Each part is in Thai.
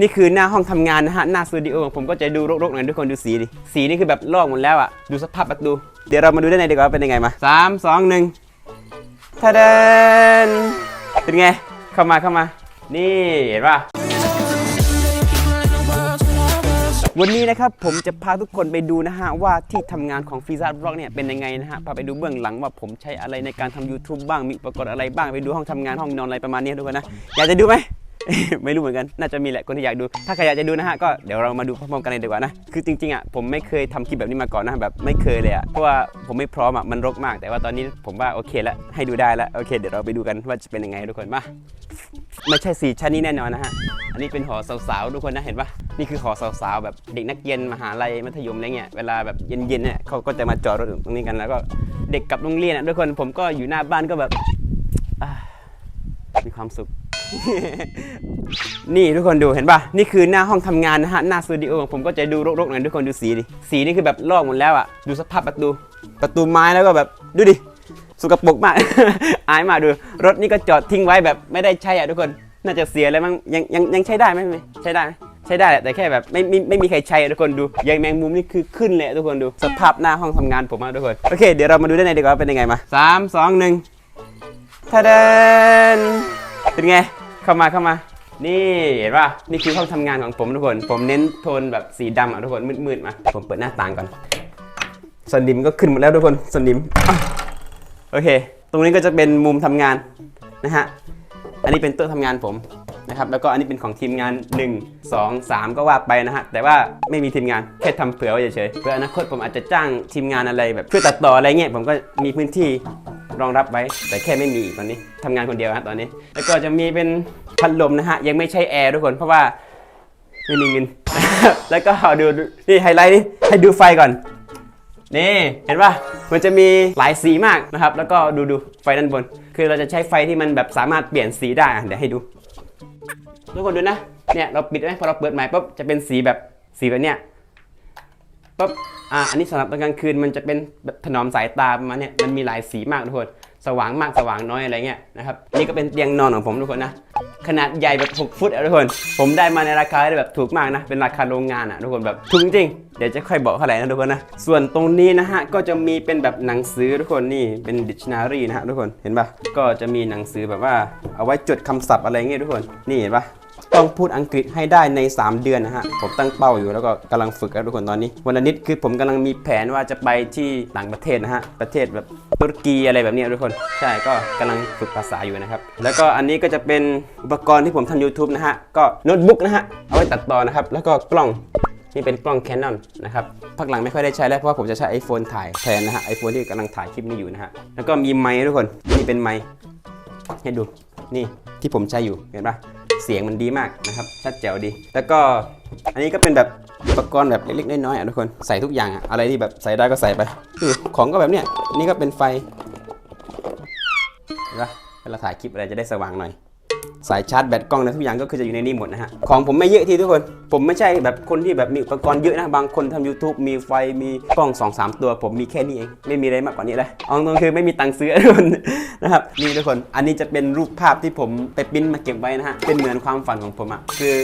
นี่คือหน้าห้องทำงานนะฮะ หน้าสตูดิโอของผมก็จะดูรกๆหน่อยทุกคนดูสีดิ สีนี่คือแบบลอกหมดแล้วอะ ดูสภาพประตู เดี๋ยวเรามาดูด้านในดีกว่าว่าเป็นยังไงมาสามสองหนึ่งทะเดนเป็นไง เข้ามาเข้ามา นี่เห็นป่ะ วันนี้นะครับผมจะพาทุกคนไปดูนะฮะ ว่าที่ทำงานของฟีซ่าบล็อกเนี่ยเป็นยังไงนะฮะ พาไปดูเบื้องหลังว่าผมใช้อะไรในการทำ YouTube บ้าง มีอุปกรณ์อะไรบ้าง ไปดูห้องทำงานห้องนอนอะไรประมาณนี้ทุกคนนะ อยากจะดูไหม ไม่รู้เหมือนกัน น่าจะมีแหละคนที่อยากดู ถ้าใครอยากจะดูนะฮะ ก็เดี๋ยวเรามาดูพร้อมๆกันเลยดีกว่านะ คือจริงๆอะผมไม่เคยทำคลิปแบบนี้มาก่อนนะแบบไม่เคยเลยอะ เพราะว่าผมไม่พร้อมอะมันรกมาก แต่ว่าตอนนี้ผมว่าโอเคแล้วให้ดูได้แล้วโอเค เดี๋ยวเราไปดูกันว่าจะเป็นยังไงทุกคนมาไม่ใช่สีชั้นนี้แน่นอนนะฮะ อันนี้เป็นหอสาวๆทุกคนนะเห็นปะนี่คือหอสาวๆแบบเด็กนักเรียนมหาลัยมัธยมอะไรเงี้ย เวลาแบบเย็นๆเนี่ยเขาก็จะมาจอดรถตรงนี้กันแล้วก็เด็กกับโรงเรียนอะทุกคนผมก็อยู่หน้าบ้านก็แบบมีความสุข นี่ทุกคนดูเห็นปะนี่คือหน้าห้องทำงานนะฮะ หน้าสตูดิโอของผมก็จะดูรกๆหน่อยทุกคนดูสีดิ สีนี่คือแบบลอกหมดแล้วอะ ดูสภาพประตู ประตูไม้แล้วก็แบบดูดิสกปรกมาก อายมาดู รถนี่ก็จอดทิ้งไว้แบบไม่ได้ใช้อะทุกคน น่าจะเสียแล้วมั้ง ยังยังยังใช้ได้ไหมใช้ได้ใช้ได้แหละแต่แค่แบบไม่ไม่ไม่มีใครใช้อะทุกคนดูใยแมงมุมนี่คือขึ้นเลยทุกคนดู สภาพหน้าห้องทำงานผมอะทุกคน โอเค เดี๋ยวเรามาดูด้านในดีกว่าว่าเป็นยังไงมาสามสองหนึ่งทะเดนเป็นไง เข้ามาเข้ามา นี่เห็นป่ะนี่คือห้องทำงานของผมทุกคน ผมเน้นโทนแบบสีดำอะทุกคนมืดๆมาผมเปิดหน้าต่างก่อนสนิมก็ขึ้นหมดแล้วทุกคนสนิมอโอเค ตรงนี้ก็จะเป็นมุมทำงานนะฮะอันนี้เป็นโต๊ะทำงานผมนะครับแล้วก็อันนี้เป็นของทีมงาน 1 2 3 ก็ว่าไปนะฮะแต่ว่าไม่มีทีมงานแค่ทำเผื่อไว้เฉยๆเพื่ออนาคตผมอาจจะจ้างทีมงานอะไรแบบเพื่อตัดต่ออะไรเงี้ยผมก็มีพื้นที่ รองรับไว้ แต่แค่ไม่มีตอนนี้ทำงานคนเดียวฮะตอนนี้ แล้วก็จะมีเป็นพัดลมนะฮะ ยังไม่ใช่แอร์ทุกคนเพราะว่าไม่มีเงิน แล้วก็ดูนี่ไฮไลท์นี่ให้ดูไฟก่อน นี่เห็นป่ะมันจะมีหลายสีมากนะครับ แล้วก็ดูดูไฟด้านบน คือเราจะใช้ไฟที่มันแบบสามารถเปลี่ยนสีได้อะเดี๋ยวให้ดู ทุกคนดูนะ เนี่ยเราปิดไว้พอเราเปิดใหม่ปุ๊บจะเป็นสีแบบสีแบบเนี้ยปุ๊บ อ่าอันนี้สำหรับตอนกลางคืนมันจะเป็นแบบถนอมสายตาประมาณเนี้ยมันมีหลายสีมากทุกคนสว่างมากสว่างน้อยอะไรเงี้ยนะครับนี่ก็เป็นเตียงนอนของผมทุกคนนะขนาดใหญ่แบบ 6 ฟุตอะทุกคน ผมได้มาในราคาแบบถูกมากนะ เป็นราคาโรงงานอะทุกคนแบบถูกจริง เดี๋ยวจะค่อยบอกเท่าไหร่นะทุกคนนะ ส่วนตรงนี้นะฮะ ก็จะมีเป็นแบบหนังสือทุกคนนี่เป็น dictionary นะฮะทุกคนเห็นปะก็จะมีหนังสือแบบว่าเอาไว้จดคำศัพท์อะไรเงี้ยทุกคนนี่เห็นปะ ต้องพูดอังกฤษให้ได้ใน 3 เดือนนะฮะ ผมตั้งเป้าอยู่แล้วก็กำลังฝึกแล้วทุกคนตอนนี้ วันนิดคือผมกำลังมีแผนว่าจะไปที่ต่างประเทศนะฮะ ประเทศแบบตุรกีอะไรแบบนี้ทุกคน ใช่ก็กำลังฝึกภาษาอยู่นะครับ แล้วก็อันนี้ก็จะเป็นอุปกรณ์ที่ผมทำ YouTube นะฮะ ก็โน้ตบุ๊กนะฮะ เอาไว้ตัดต่อนะครับ แล้วก็กล้องนี่เป็นกล้อง Canon นะครับพักหลังไม่ค่อยได้ใช้แล้วเพราะว่าผมจะใช้ iPhone ถ่ายแทนนะฮะ iPhone ที่กำลังถ่ายคลิปนี้อยู่นะฮะ แล้วก็มีไมค์ทุกคน นี่เป็นไมค์ให้ดู นี่ที่ผมใช้อยู่ เห็นปะ เสียงมันดีมากนะครับ ชัดแจ๋วดี แล้วก็อันนี้ก็เป็นแบบอุปกรณ์แบบเล็กๆน้อยๆอะทุกคนใส่ทุกอย่างอะอะไรที่แบบใส่ได้ก็ใส่ไปคือของก็แบบเนี้ยนี่ก็เป็นไฟเห็นปะเวลาถ่ายคลิปอะไรจะได้สว่างหน่อย สายชาร์จแบตกล้องนะทุกอย่างก็คือจะอยู่ในนี้หมดนะฮะ ของผมไม่เยอะทีทุกคน ผมไม่ใช่แบบคนที่แบบมีอุปกรณ์เยอะนะ บางคนทำ YouTube มีไฟมีกล้อง 2 3 ตัว ผมมีแค่นี้เอง ไม่มีอะไรมากกว่านี้เลยเอาตรงคือไม่มีตังค์ซื้อทุกคนนะครับนี่ทุกคน อันนี้จะเป็นรูปภาพที่ผมไปปิ้นมาเก็บไว้นะฮะ เป็นเหมือนความฝันของผมอะคือ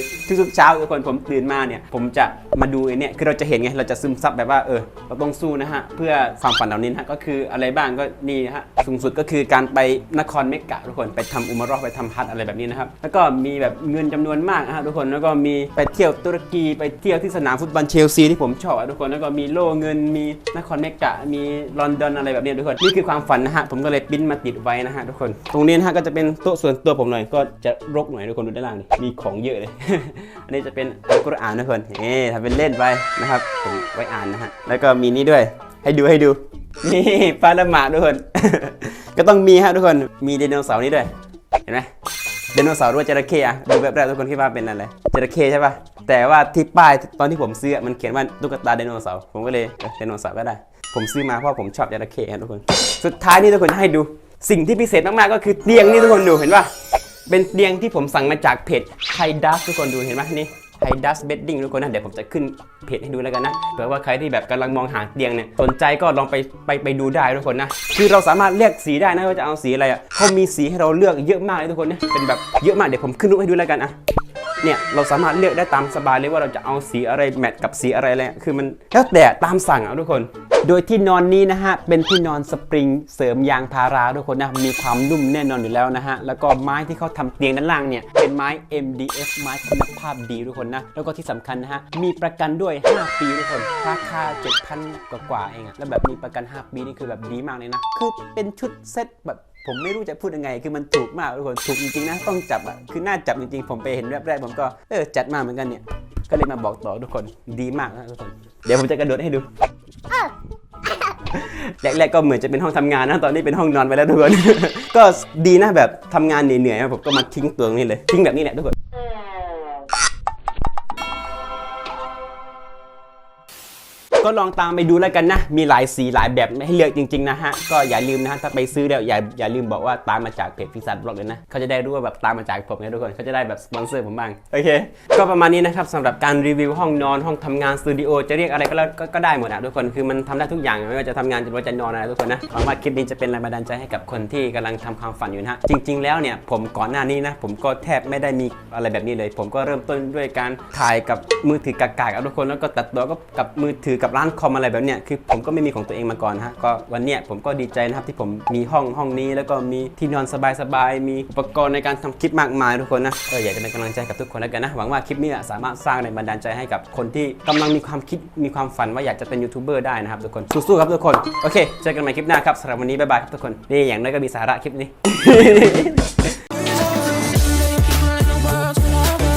ทุกๆเช้าทุกคนผมตื่นมาเนี่ย ผมจะมาดูไอ้นี่คือเราจะเห็นไง เราจะซึมซับแบบว่าเออ เราต้องสู้นะฮะ เพื่อความฝันเหล่านี้นะฮะก็คืออะไรบ้างก็นี่ฮะ สูงสุดก็คือการไปนครเมกะทุกคน ไปทำอุมารอไปทำฮัทอะไรแบบนี้นะครับ แล้วก็มีแบบเงินจำนวนมากนะฮะทุกคน แล้วก็มีไปเที่ยวตุรกี ไปเที่ยวที่สนามฟุตบอลเชลซีที่ผมชอบอะทุกคน แล้วก็มีโล่เงิน มีนครเมกะ มีลอนดอนอะไรแบบนี้ทุกคน นี่คือความฝันนะฮะ ผมก็เลยปิ้นมาติดไว้นะฮะทุกคน ตรงนี้นะฮะก็จะเป็นโต๊ะส่วนตัวผมหน่อย ก็จะรกหน่อยทุกคนดูด้านล่างมีของเยอะเลย อันนี้จะเป็นอัลกุรอานทุกคนเอ๊ทำเป็นเล่นไปนะครับผมไว้อ่านนะฮะ แล้วก็มีนี่ด้วย ให้ดูให้ดู นี่ปลาละหมาดทุกคน ก็ต้องมีฮะทุกคน มีไดโนเสาร์นี้ด้วย เห็นไหม ดโนเสาร์หรือว่าจระเข้อะดูแบบแรกทุกคนคิดว่าเป็นอะไรจระเข้ใช่ปะแต่ว่าที่ป้ายตอนที่ผมซื้อมันเขียนว่าตุ๊กตาไดโนเสาร์ผมก็เลยเออไดโนเสาร์ก็ได้ ผมซื้อมาเพราะผมชอบจระเข้ครับทุกคน สุดท้ายนี่ทุกคนให้ดู สิ่งที่พิเศษมาก ๆ ก็คือเตียงนี่ทุกคนดูเห็นปะเป็นเตียงที่ผมสั่งมาจากเพจไฮดัสทุกคนดูเห็นไหมนี่ ไฮดัสเบดดิ้งทุกคนนะเดี๋ยวผมจะขึ้นเพจให้ดูแล้วกันนะเผื่อว่าใครที่แบบกำลังมองหาเตียงเนี่ยสนใจก็ลองไปไปไปดูได้ทุกคนนะคือเราสามารถเลือกสีได้นะว่าจะเอาสีอะไรอะเขามีสีให้เราเลือกเยอะมากเลยทุกคนเนี่ยเป็นแบบเยอะมากเดี๋ยวผมขึ้นรูปให้ดูแล้วกันอะเนี่ยเราสามารถเลือกได้ตามสบายเลยว่าเราจะเอาสีอะไรแมทกับสีอะไรแหละคือมันแล้วแต่ตามสั่งอะทุกคน โดยที่นอนนี้นะฮะเป็นที่นอนสปริงเสริมยางพาราทุกคนนะมีความนุ่มแน่นอนอยู่แล้วนะฮะแล้วก็ไม้ที่เขาทำเตียงด้านล่างเนี่ยเป็นไม้ MDF ไม้คุณภาพดีทุกคนนะแล้วก็ที่สำคัญนะฮะมีประกันด้วย 5 ปีทุกคนราคา7,000กว่าๆเองอะแล้วแบบมีประกัน 5 ปีนี่คือแบบดีมากเลยนะคือเป็นชุดเซ็ตแบบผมไม่รู้จะพูดยังไง คือมันถูกมากทุกคนถูกจริงๆนะต้องจับอะคือน่าจับจริงๆ ผมไปเห็นแรกแรกๆผมก็เออจัดมาเหมือนกันเนี่ย ก็เลยมาบอกต่อทุกคนดีมากนะทุกคน เดี๋ยวผมจะกระโดดให้ดู แรกๆก็เหมือนจะเป็นห้องทำงานนะตอนนี้เป็นห้องนอนไปแล้วทุกคนก็ดีนะแบบทำงานเหนื่อยๆนะผมก็มาทิ้งตัวตรงนี้เลยทิ้งแบบนี้แหละทุกคน ก็ลองตามไปดูแล้วกันนะ มีหลายสีหลายแบบให้เลือกจริง ๆ นะฮะ ก็อย่าลืมนะฮะ ถ้าไปซื้อแล้วอย่าอย่าลืมบอกว่าตามมาจากเพจฟิซับล็อกเลยนะ เขาจะได้รู้ว่าแบบตามมาจากผมนะทุกคน เขาจะได้แบบสปอนเซอร์ผมบ้าง โอเค ก็ประมาณนี้นะครับสำหรับการรีวิวห้องนอนห้องทำงานสตูดิโอจะเรียกอะไรก็แล้วก็ได้หมดอะทุกคน คือมันทำได้ทุกอย่างไม่ว่าจะทำงานจะว่าจะนอนอะไรทุกคนนะ หวังว่าคลิปนี้จะเป็นแรงบันดาลใจให้กับคนที่กำลังทำความฝันอยู่นะฮะ จริง ๆ แล้วเนี่ยผมก่อนหน้านี้นะผมก็แทบไม่ได้มีอะไรแบบนี้เลย ผมก็เริ่มต้นด้วยการถ่ายกับมือถือกากๆกับทุกคนแล้วก็ตัดต่อก็กับมือถือกับร้านคอมอะไรแบบเนี้ยคือผมก็ไม่มีของตัวเองมาก่อนฮะก็วันเนี้ยผมก็ดีใจนะครับที่ผมมีห้องห้องนี้ แล้วก็มีที่นอนสบายๆมีอุปกรณ์ในการทำคลิปมากมายทุกคนนะเออยากจะเป็นกำลังใจกับทุกคนแล้วกันนะหวังว่าคลิปนี้สามารถสร้างแรงบันดาลใจให้กับคนที่กำลังมีความคิดมีความฝันว่าอยากจะเป็นยูทูบเบอร์ได้นะครับทุกคนสู้ๆครับทุกคนโอเคเจอกันใหม่คลิปหน้าครับสำหรับวันนี้บ๊ายบายครับทุกคนนี่อย่างน้อยก็มีสาระคลิปนี้